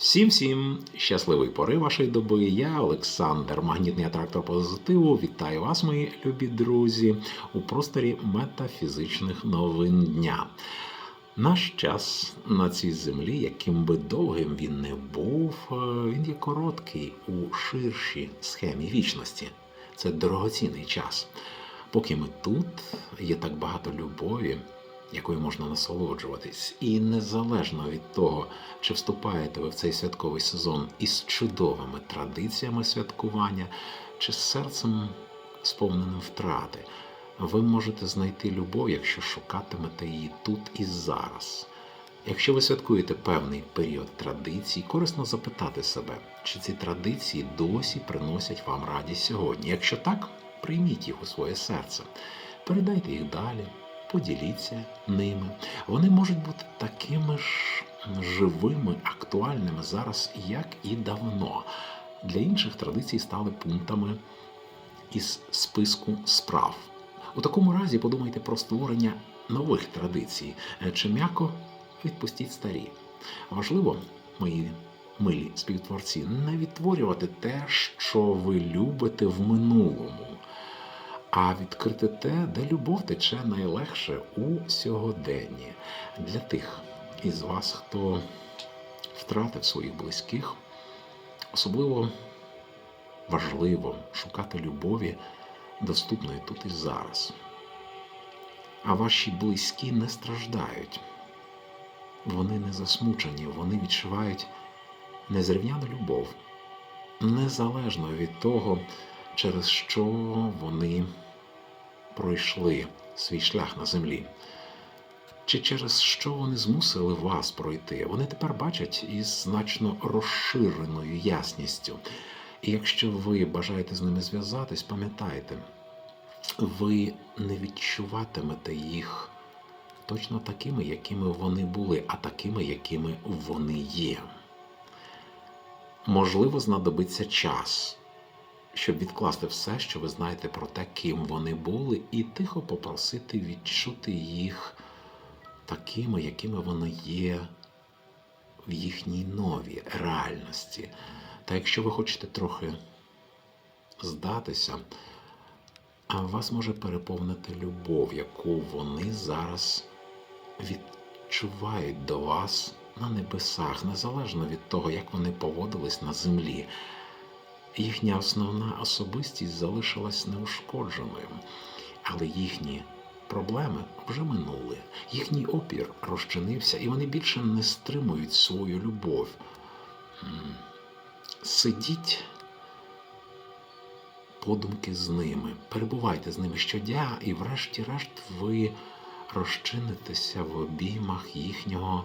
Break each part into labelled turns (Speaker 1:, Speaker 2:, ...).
Speaker 1: Всім всім щасливої пори вашої доби. Я Олександр, магнітний атрактор позитиву. Вітаю вас, мої любі друзі, у просторі метафізичних новин дня. Наш час на цій землі, яким би довгим він не був, е, він є короткий у ширшій схемі вічності. Це дорогоцінний час. Поки ми тут, є так багато любові, якою можна насолоджуватись. І незалежно від того, чи вступаєте ви в цей святковий сезон із чудовими традиціями святкування, чи з серцем сповненим втрати, ви можете знайти любов, якщо шукатимете її тут і зараз. Якщо ви святкуєте певний період традицій, корисно запитати себе, чи ці традиції досі приносять вам радість сьогодні. Якщо так, прийміть їх у своє серце, передайте їх далі, поділіться ними. Вони можуть бути такими ж живими, актуальними зараз, як і давно. Для інших традицій стали пунктами із списку справ. У такому разі подумайте про створення нових традицій, е, чи м'яко відпустіть старі. Важливо, мої милі співтворці, не відтворювати те, що ви любите в минулому, а відкрити те, де любов тече найлегше у сьогоденні. Для тих із вас, хто втратив своїх близьких, особливо важливо шукати любові, доступної тут і зараз. А ваші близькі не страждають. Вони не засмучені, вони відчувають незрівняну любов, незалежно від того, через що вони пройшли свій шлях на землі, чи через що вони змусили вас пройти. Вони тепер бачать із значно розширеною ясністю. І якщо ви бажаєте з ними зв'язатись, пам'ятайте, ви не відчуватимете їх точно такими, якими вони були, а такими, якими вони є. Можливо, знадобиться час, щоб відкласти все, що ви знаєте про те, ким вони були, і тихо попросити відчути їх такими, якими вони є в їхній новій реальності. Та якщо ви хочете трохи здатися, а вас може переповнити любов, яку вони зараз відчувають до вас на небесах, незалежно від того, як вони поводились на землі. Їхня основна особистість залишилась неушкодженою, але їхні проблеми вже минули, їхній опір розчинився, і вони більше не стримують свою любов. Сидіть подумки з ними, перебувайте з ними щодня, і врешті-решт ви розчинитеся в обіймах їхнього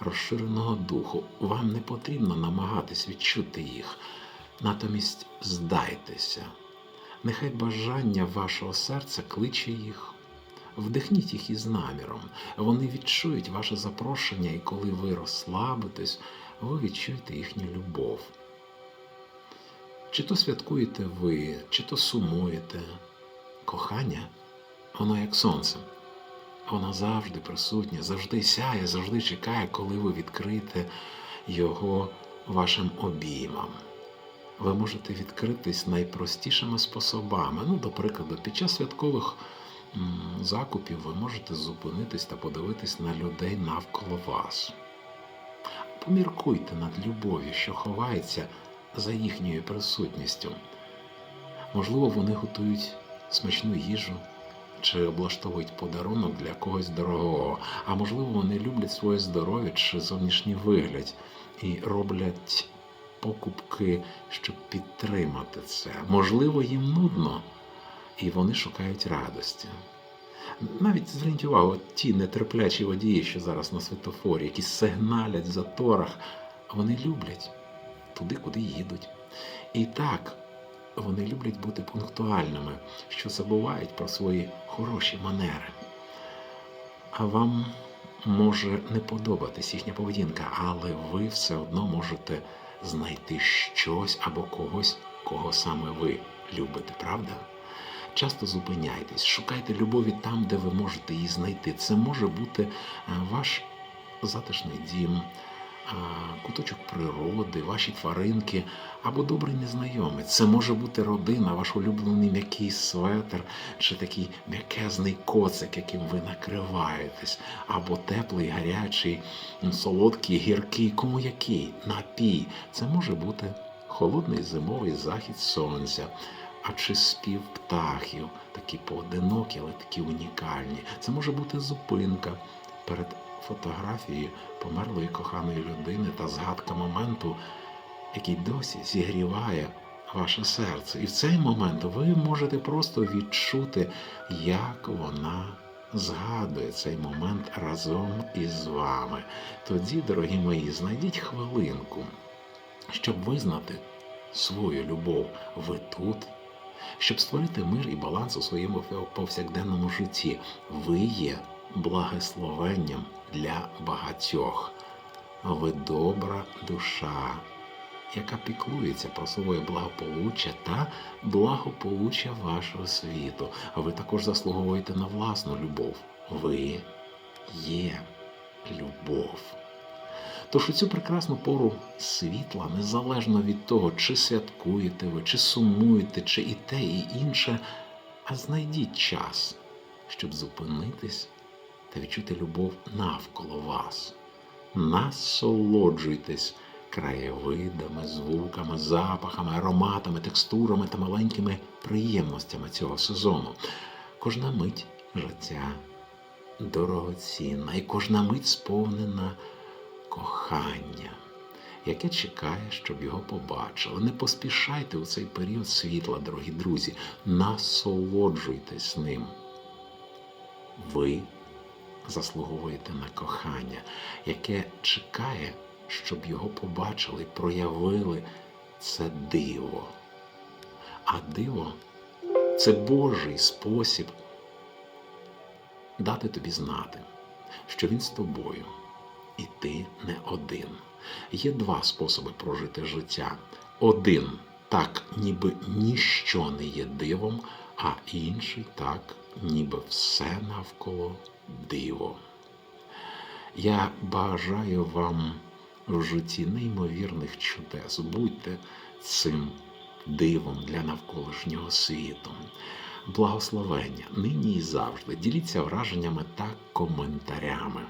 Speaker 1: розширеного духу. Вам не потрібно намагатись відчути їх, натомість здайтеся. Нехай бажання вашого серця кличе їх. Вдихніть їх із наміром. Вони відчують ваше запрошення, і коли ви розслабитесь, ви відчуєте їхню любов. Чи то святкуєте ви, чи то сумуєте. Кохання, воно як сонце. Воно завжди присутнє, завжди сяє, завжди чекає, коли ви відкрите його вашим обіймам. Ви можете відкритись найпростішими способами. Ну, до прикладу, під час святкових закупів ви можете зупинитись та подивитись на людей навколо вас. Поміркуйте над любов'ю, що ховається за їхньою присутністю. Можливо, вони готують смачну їжу чи облаштовують подарунок для когось дорогого, а можливо, вони люблять своє здоров'я чи зовнішній вигляд і роблять покупки, щоб підтримати це. Можливо, їм нудно, і вони шукають радості. Навіть зверніть увагу, ті нетерплячі водії, що зараз на світофорі, які сигналять в заторах, вони люблять туди, куди їдуть. І так, вони люблять бути пунктуальними, що забувають про свої хороші манери. А вам може не подобатись їхня поведінка, але ви все одно можете знайти щось або когось, кого саме ви любите, правда? Часто зупиняйтесь, шукайте любові там, де ви можете її знайти. Це може бути е, ваш затишний дім, куточок природи, ваші тваринки або добрий незнайомець. Це може бути родина, ваш улюблений м'який светр, чи такий м'якезний коцик, яким ви накриваєтесь, або теплий, гарячий, солодкий, гіркий, кому який напій. Це може бути холодний зимовий захід сонця. А чи спів птахів, такі поодинокі, але такі унікальні. Це може бути зупинка перед фотографією померлої коханої людини та згадка моменту, який досі зігріває ваше серце. І в цей момент ви можете просто відчути, як вона згадує цей момент разом із вами. Тоді, дорогі мої, знайдіть хвилинку, щоб визнати свою любов. Ви тут. Щоб створити мир і баланс у своєму повсякденному житті, ви є благословенням для багатьох. Ви добра душа, яка піклується про своє благополуччя та благополуччя вашого світу. А ви також заслуговуєте на власну любов. Ви є любов. Тож у цю прекрасну пору світла, незалежно від того, чи святкуєте ви, чи сумуєте, чи і те, і інше, а знайдіть час, щоб зупинитись та відчути любов навколо вас. Насолоджуйтесь краєвидами, звуками, запахами, ароматами, текстурами та маленькими приємностями цього сезону. Кожна мить життя дорогоцінна, і кожна мить сповнена кохання, яке чекає, щоб його побачили. Не поспішайте у цей період світла, дорогі друзі, насолоджуйтесь ним. Ви заслуговуєте на кохання, яке чекає, щоб його побачили, проявили це диво. А диво це Божий спосіб дати тобі знати, що він з тобою, і ти не один. Є два способи прожити життя. Один так, ніби ніщо не є дивом, а інший так, ніби все навколо диво. Я бажаю вам в житті неймовірних чудес. Будьте цим дивом для навколишнього світу. Благословення нині і завжди. Діліться враженнями та коментарями.